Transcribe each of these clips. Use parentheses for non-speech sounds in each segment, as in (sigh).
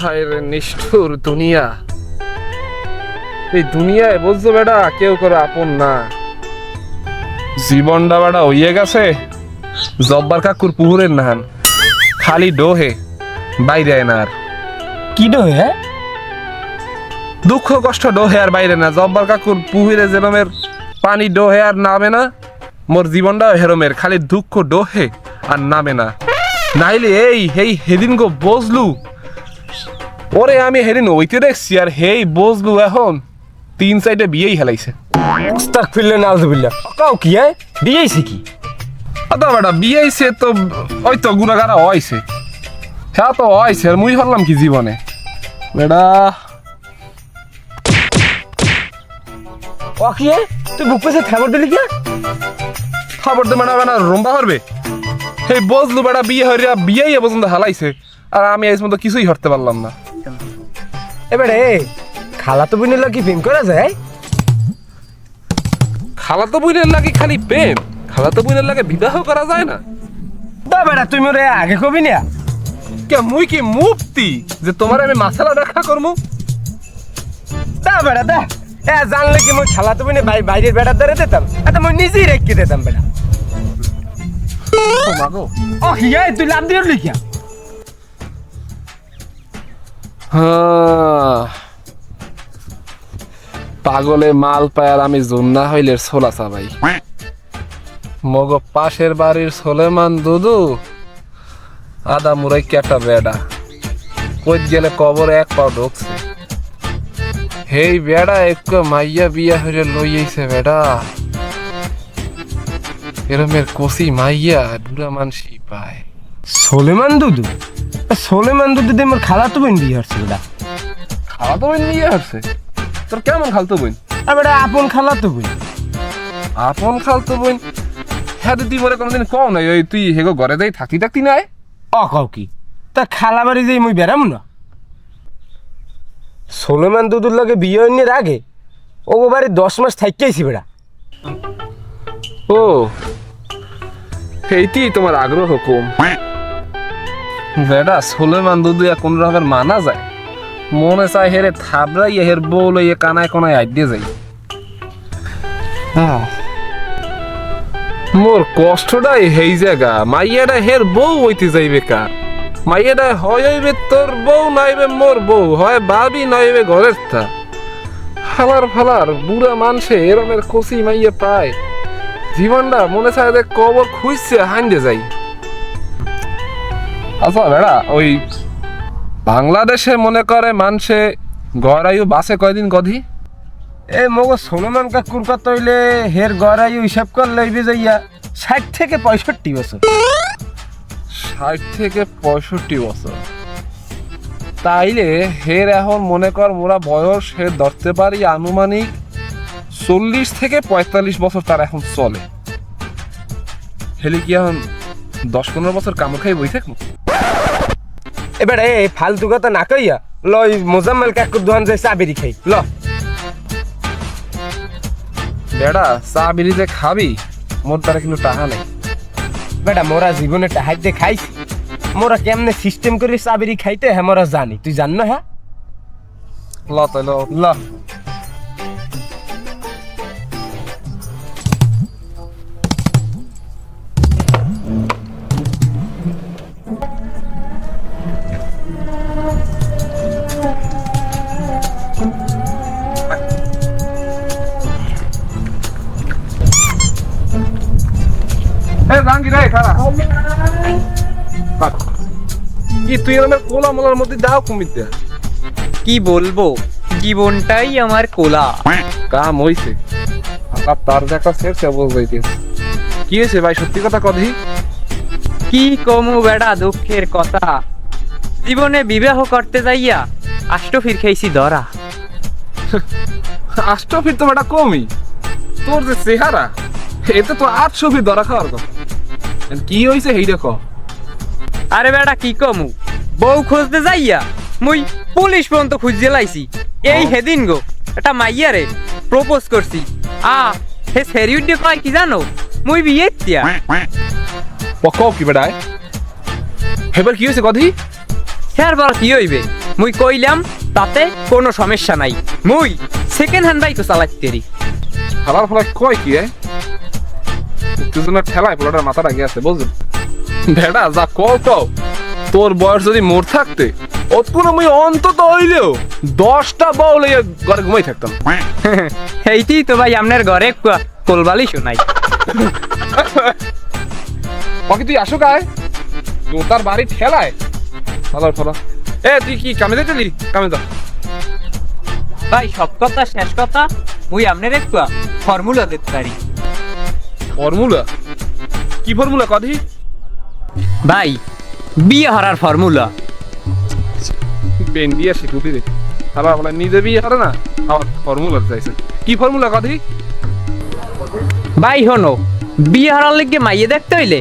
হায় রে নিষ্ঠুর দুনিয়া? এই দুনিয়ায় বুঝছ বেটা কেউ করে আপন না। জীবনটা বেটা হইয়ে গেছে জব্বার কাকুর পুহুরের নাহান খালি ডোহে বাইরে আয় না আর। কি ডো হ্যাঁ? দুঃখ কষ্ট ডোহে আর বাইরে না জব্বার কাকুর পুহিরে যেরমের পানি ডোহে আর নামে না মোর জীবনটা হেরমের খালি দুঃখ ডোহে আর নামে না। নাইলে এই হেই হেদিন গো বসলু ওরে আমি হেদিন ওইতে দেখছি আর হেই বসলু এখন তিন সাইডে বিয়েই হেলাইছে। উস্তাক ফিরলে নাউজুবিল্লাহ। কাও কি হ্যাঁ? দিয়েছি কি? আদা বেটা বিয়েইছে তো ওই তো গুণাগারা হয়েছে হ্যাঁ তো হয়েছে আর মুই ভাবলাম কি জীবনে। বেটা। ও কি হ্যাঁ? তুই বুক পেছে থাবর দিলি কি খবর দে বেটা বেটা রম্বা করবে এই বসলু বেটা বিয়ে হরিয়া বিয়েই এ পর্যন্ত হালাইছে। আর আমি এই পর্যন্ত কিছুই হরতে পারলাম না। এবারে খালা তো বুঝলে কি প্রেম করা যায়। খালাতো বইনের লাগে খালি প্রেম। খালাতো বইনের লাগে বিবাহ করা যায় না। দা বেটা তুই মোরে আগে কবি না? কে মুই কি মুক্তি? যে তোমার আমি মাসালা দেখা করমু? দা বেটা দা এ জানলে কি মই খালা তো বুঝলে বাইরের বেটার দ্বারা দিতাম? এটা মই নিজেই রেখে দিতাম বেটা। ও মাগো ও হিয়া তুই লাভ দিয়ে লিখিয়া। পাগলে মাল পায় আর আমি জুন্না হইলে ছোলা চাবাই। মগ পাশের বাড়ির সোলেমান দুদু, আদা মুরাই কেটা বেডা। কইত গেলে কবর এক পাও ঢুকছে। হেই বেড়া এক মাইয়া বিয়া হইলে লইয়াইছে বেডা। এরমের কষি মাইয়া বুড়া মানসি পায় সোলেমান দুদু? সোলেমান দুদু দিয়ে মোর খালা তো বোন বিয়ে হচ্ছে বেটা খাওয়া তো বোন নিয়ে আসছে তোর কেমন খালতো বোন? আর বেটা আপন খালা তো বোন। আপন খালতো বোন? হ্যাঁ তুই মরে কোনোদিন কও নাই ওই তুই হেগো ঘরে যাই থাকি থাকতি নাই? অ কও কি? তা খালা বাড়ি যাই মুই বেড়াম না? সোলেমান দুদুর লগে বিয়ে হইনি আগে? ও বাড়ি দশ মাস থাইকেছি বেড়া। ও এইটি তোমার আগ্রহ কম। বেটা সোলেমান দুদু কোন রকমের মানা যায়। মনে চায় হেরে থাবড়াই হের বউ লইয়ে কানায় কোনায় আইডে যাই। আহ, মোর কষ্টটাই হেই জায়গা মাইয়াটা হের বউ হইতে যাইবে কা মাইয়াটা হয় হইবে তোর বউ নাইবে মোর বউ হয় বাবি নাইবে ঘরের থা ফালার ফালার বুড়া মানুষে এরমের কষি মাইয়া পায়। জীবনটা মনে চায় যে কবর খুঁজছে হাইন্দে যাই। আচ্ছা বেড়া ওই বাংলাদেশে মনে করে মানুষে গড়াইও বাসে কয়দিন গধি? এ মগো সোলেমান কাকুর কথা হইলে হের গড়াই হিসাব কর লইবে যাইয়া ষাট থেকে পঁয়ষট্টি বছর। ষাট থেকে পঁয়ষট্টি বছর। তাইলে হের এখন মনে কর মোরা বয়স হে ধরতে পারি আনুমানিক চল্লিশ থেকে পঁয়তাল্লিশ বছর তার এখন চলে। হেলে কি এখন দশ পনেরো বছর কামড় খাই বই থাকব। এবার এই ফালতু কথা না কইয়া ল ওই মোজাম্মেল কাকুর দোকান যাই চাবেরি খাই। ল। বেড়া চা বিড়ি যে খাবি মোর দ্বারা কিন্তু টাকা নেই। বেটা মোরা জীবনে টাহাইতে খাইছি মোরা কেমনে সিস্টেম করে চাবেরি খাইতে হ্যাঁ মোরা জানি। তুই জান না হ্যাঁ? ল তাহলে ল। কি তুই আমার কোলা মোলার মধ্যে দাও কুমিতে কি বলব? জীবনটাই আমার কোলা। কাম হইছে। আর তার একটা শেষ বল যাইতেছে কি হয়েছে ভাই? সত্যি কথা কদি কি কমু বেড়া দুঃখের কথা? জীবনে বিবাহ করতে যাইয়া আষ্টফির খেয়েছি ধরা (laughs) আষ্ট ফির তো বেটা কমই। তোর যে চেহারা এতে তো আটশো ফির ধরা খাওয়ার কথা। কি হয়েছে হেই দেখো আরে বেড়া কি কমু? বউ খুঁজতে যাইয়া মুই পুলিশ পর্যন্ত খুঁজতে লাইছি। এই হেদিন গো একটা মাইয়ারে প্রপোজ করছি। আ হে সেরিউডে কয় কি জানো? মুই বিয়ে দিয়া। পক কি বেটায়? হেবার কি হয়েছে কদি হ্যাঁ বল কি হইবে? মুই কইলাম তাতে কোনো সমস্যা নাই। মুই সেকেন্ড হ্যান্ড বাইকও চালাইতেরি হালার ফলা কয় কি উত্তেজনার ঠেলায় পোলাটার মাথাটা গেছে বুঝলি? ভেড়া যা কও কও। তোর বয়স যদি মোর থাকতে অতক্ষণ আমি অন্তত হইলেও দশটা বউ লইয়া ঘরে ঘুমাই থাকতাম। (laughs) এইটি তো ভাই আপনার ঘরে কোলবালি শোনাই। বাকি তুই আসো গায়। তার বাড়ি ঠেলায়। হালার ফলা এ তুই কি কামে যাইতেলি? কামে যা। ভাই সব কথা শেষ কথা মুই আপনার একটু ফর্মুলা দিতে পারি। ফর্মুলা? কি ফর্মুলা কদি? ভাই বিয়ে হারার ফর্মুলা পেন দিয়ে শিখুতি রে হালার ফলা নিজে বিয়ে হারে না? আমার ফর্মুলা চাইছে কি ফর্মুলা কদি ভাই হনো বিয়ে হারার লেগে মাইয়ে দেখতে হইলে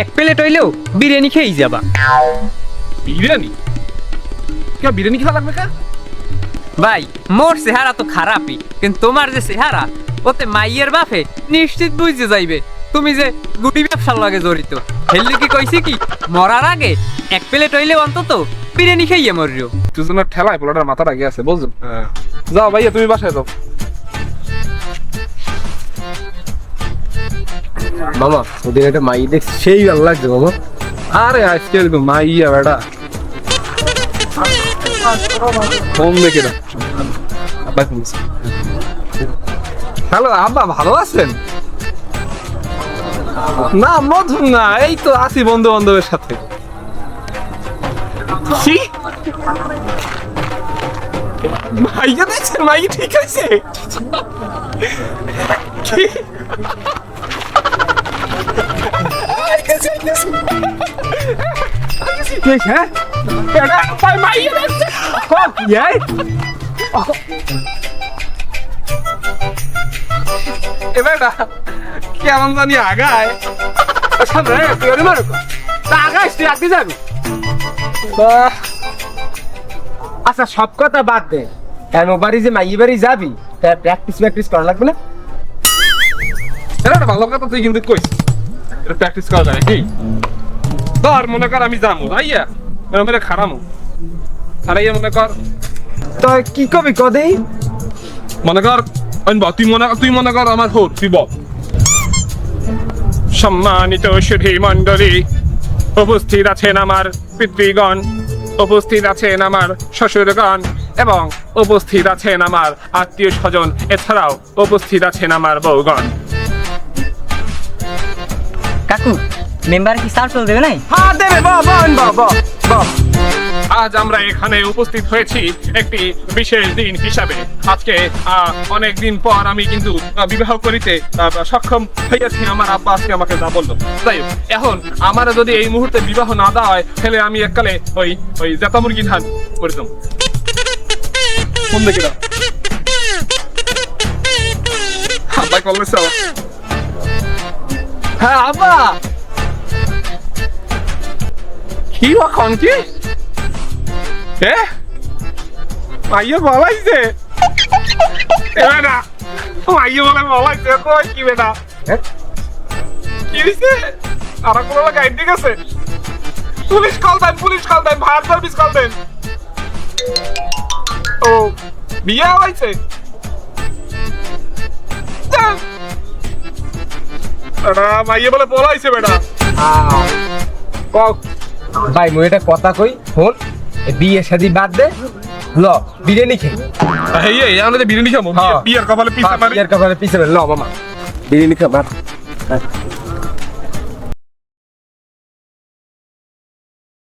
এক প্লেট হইলেও বিরিয়ানি খেয়েই যাবা। বিরিয়ানি? কে বিরিয়ানি খাওয়া লাগবে কা? ভাই মোর চেহারা তো খারাপই কিন্তু তোমার যে চেহারা ওতে মাইয়ের বাপে নিশ্চিত বুঝতে যাইবে। তুমি যে গুটি ব্যবসার লাগে জড়িত হেললি কি কইছি কি? মরার আগে এক প্লেট হইলে অন্তত বিরিয়ানি খাইয়ে মরিও দুজনের ঠেলায় পোলাটার মাথাটা গিয়েছে বুঝলেন যাও ভাইয়া তুমি বাসায় যাও। মামা ওদের একটা মাই দেখছি সেই ভালো লাগছে মামা। আরে আজকে এরকম মাইয়া বেটা। ফোন দেখে না আব্বা ফোন হ্যালো আব্বা ভালো আছেন? না মধুর না এই তো আছি বন্ধু বান্ধবের সাথে ঠিক আছে এবারটা কেমন জানি আগায়। সামনে তুই ওরে মারো তা। আগাইস তুই আগে যাবি। আচ্ছা সব কথা বাদ দে। কেন বাড়ি যে মাই বাড়ি যাবি তা প্র্যাকটিস প্র্যাকটিস করা লাগবে না? এটা ভালো কথা তুই কিন্তু কইস। এটা প্র্যাকটিস করা যায় কি ধর মনে কর আমি যাব। ভাইয়া এরকম মেরে খারামো। খারাইয়া মনে কর তো কি কবি কদে? মনে কর আমি তুই মনে তুই মনে কর আমার হোক তুই বল সম্মানিত সুধী মণ্ডলী উপস্থিত আছেন আমার পিতৃগণ উপস্থিত আছেন আমার শ্বশুরগণ এবং উপস্থিত আছেন আমার আত্মীয় স্বজন এছাড়াও উপস্থিত আছেন আমার বউগণ। কাকু মেম্বার কি সার দেবে নাই? হ্যাঁ দেবে বাবা বাবা বা বা বা আজ আমরা এখানে উপস্থিত হয়েছি একটি বিশেষ দিন হিসাবে। আজকে অনেক দিন পর আমি কিন্তু বিবাহ করিতে সক্ষম হইয়াছি। আমার আব্বা আজকে আমাকে যা বলল। তাই এখন আমার যদি এই মুহূর্তে বিবাহ না দেওয়া হয়, তাহলে আমি এককালে ওই ওই জেতা মুরগি ধান করিতাম আব্বা, কল হ্যাঁ আব্বা! কি এখন কি? এ? মাইয়া বলাইছে। এ বেটা মাইয়া বলে বলাইছে কই? কি বেটা? কি দিছে আর কোনো গাইড ঠিক আছে পুলিশ কল দেন পুলিশ কল দেন ফায়ার সার্ভিস কল দেন। ও বিয়ে হয়েছে মাইয়া বলে বলাইছে বেটা। কক ভাই মুই এটা কথা কই ফোন বিয়ে শাদি বাদ দে। ল বিরিয়ানি খেয়ে এই এই আমাদের বিরিয়ানি খাব। বিয়ের বিয়ার কপালে পিছে মারি। বিয়ের কপালে পিছে ল মামা। বিরিয়ানি খা ভাত